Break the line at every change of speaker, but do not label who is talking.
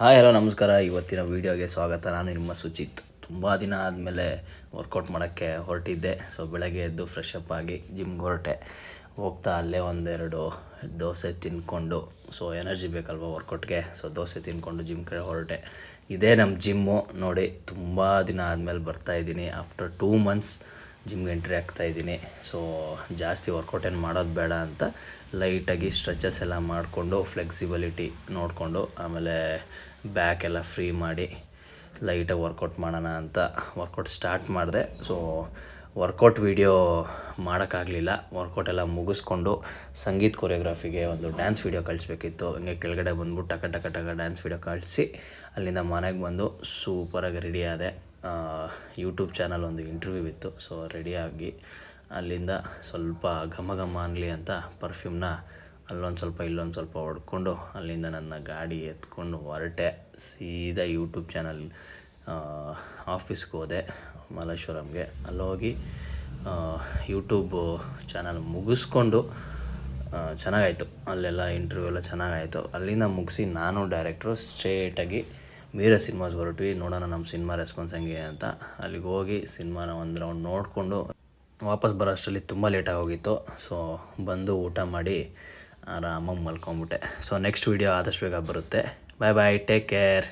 Hi, hello, ನಮಸ್ಕಾರ. ಇವತ್ತಿನ ವೀಡಿಯೋಗೆ ಸ್ವಾಗತ. ನಾನು ನಿಮ್ಮ ಸುಚಿತ್ ತುಂಬ ದಿನ ಆದಮೇಲೆ ವರ್ಕೌಟ್ ಮಾಡೋಕ್ಕೆ ಹೊರಟಿದ್ದೆ. ಸೊ ಬೆಳಗ್ಗೆ ಎದ್ದು ಫ್ರೆಶ್ ಅಪ್ ಆಗಿ ಜಿಮ್ಗೆ ಹೊರಟೆ. ಹೋಗ್ತಾ ಅಲ್ಲೇ ಒಂದೆರಡು ದೋಸೆ ತಿಂದ್ಕೊಂಡು ಸೊ ಎನರ್ಜಿ ಬೇಕಲ್ವ ವರ್ಕೌಟ್ಗೆ ಸೊ ದೋಸೆ ತಿನ್ಕೊಂಡು ಜಿಮ್ ಕಡೆ ಹೊರಟೆ. ಇದೇ ನಮ್ಮ ಜಿಮ್ಮು ನೋಡಿ, ತುಂಬ ದಿನ ಆದಮೇಲೆ ಬರ್ತಾಯಿದ್ದೀನಿ ಆಫ್ಟರ್ ಟೂ ಮಂತ್ಸ್ ಜಿಮ್ಗೆ ಎಂಟ್ರಿ ಆಗ್ತಾ ಇದ್ದೀನಿ. ಸೊ ಜಾಸ್ತಿ ವರ್ಕೌಟ್ ಏನು ಮಾಡೋದು ಬೇಡ ಅಂತ ಲೈಟಾಗಿ ಸ್ಟ್ರೆಚಸ್ ಎಲ್ಲ ಮಾಡಿಕೊಂಡು ಫ್ಲೆಕ್ಸಿಬಿಲಿಟಿ ನೋಡಿಕೊಂಡು, ಆಮೇಲೆ ಬ್ಯಾಕ್ ಎಲ್ಲ ಫ್ರೀ ಮಾಡಿ ಲೈಟಾಗಿ ವರ್ಕೌಟ್ ಮಾಡೋಣ ಅಂತ ವರ್ಕೌಟ್ ಸ್ಟಾರ್ಟ್ ಮಾಡಿದೆ. ಸೊ ವರ್ಕೌಟ್ ವೀಡಿಯೋ ಮಾಡೋಕ್ಕಾಗಲಿಲ್ಲ. ವರ್ಕೌಟ್ ಎಲ್ಲ ಮುಗಿಸ್ಕೊಂಡು ಸಂಗೀತ್ ಕೊರಿಯೋಗ್ರಫಿಗೆ ಒಂದು ಡ್ಯಾನ್ಸ್ ವೀಡಿಯೋ ಕಳಿಸ್ಬೇಕಿತ್ತು. ಹಂಗೆ ಕೆಳಗಡೆ ಬಂದ್ಬಿಟ್ಟು ಟಕ ಟಕ ಟಕ ಡ್ಯಾನ್ಸ್ ವೀಡಿಯೋ ಕಳಿಸಿ ಅಲ್ಲಿಂದ ಮನೆಗೆ ಬಂದು ಸೂಪರಾಗಿ ರೆಡಿ ಆದೆ. ಯೂಟ್ಯೂಬ್ ಚಾನಲ್ ಒಂದು ಇಂಟರ್ವ್ಯೂ ಇತ್ತು. ಸೊ ರೆಡಿಯಾಗಿ ಅಲ್ಲಿಂದ ಸ್ವಲ್ಪ ಘಮ ಘಮ ಅನ್ನಲಿ ಅಂತ ಪರ್ಫ್ಯೂಮ್ನ ಅಲ್ಲೊಂದು ಸ್ವಲ್ಪ ಇಲ್ಲೊಂದು ಸ್ವಲ್ಪ ಹೊಡ್ಕೊಂಡು ಅಲ್ಲಿಂದ ನನ್ನ ಗಾಡಿ ಎತ್ಕೊಂಡು ಹೊರಟೆ. ಸೀದಾ ಯೂಟ್ಯೂಬ್ ಚಾನಲ್ ಆಫೀಸ್ಗೆ ಹೋದೆ ಮಲ್ಲೇಶ್ವರಂಗೆ. ಅಲ್ಲೋಗಿ ಯೂಟ್ಯೂಬ್ ಚಾನಲ್ ಮುಗಿಸ್ಕೊಂಡು ಚೆನ್ನಾಗಾಯಿತು. ಅಲ್ಲೆಲ್ಲ ಇಂಟರ್ವ್ಯೂ ಎಲ್ಲ ಚೆನ್ನಾಗಾಯಿತು. ಅಲ್ಲಿಂದ ಮುಗಿಸಿ ನಾನು ಡೈರೆಕ್ಟ್ರು ಸ್ಟ್ರೇಟಾಗಿ ಮೀರ ಸಿನಿಮಾಸ್ ಹೊರಟ್ವಿ ನೋಡೋಣ ನಮ್ಮ ಸಿನಿಮಾ ರೆಸ್ಪಾನ್ಸ್ ಹೆಂಗೆ ಅಂತ. ಅಲ್ಲಿಗೆ ಹೋಗಿ ಸಿನಿಮಾನ ಒಂದು ರೌಂಡ್ ನೋಡಿಕೊಂಡು ವಾಪಸ್ ಬರೋ ಅಷ್ಟರಲ್ಲಿ ತುಂಬ ಲೇಟಾಗಿ ಹೋಗಿತ್ತು ಸೊ ಬಂದು ಊಟ ಮಾಡಿ ಆರಾಮಾಗಿ ಮಲ್ಕೊಂಬಿಟ್ಟೆ. ಸೊ ನೆಕ್ಸ್ಟ್ ವೀಡಿಯೋ ಆದಷ್ಟು ಬೇಗ ಬರುತ್ತೆ. ಬಾಯ್ ಬಾಯ್ ಟೇಕ್ ಕೇರ್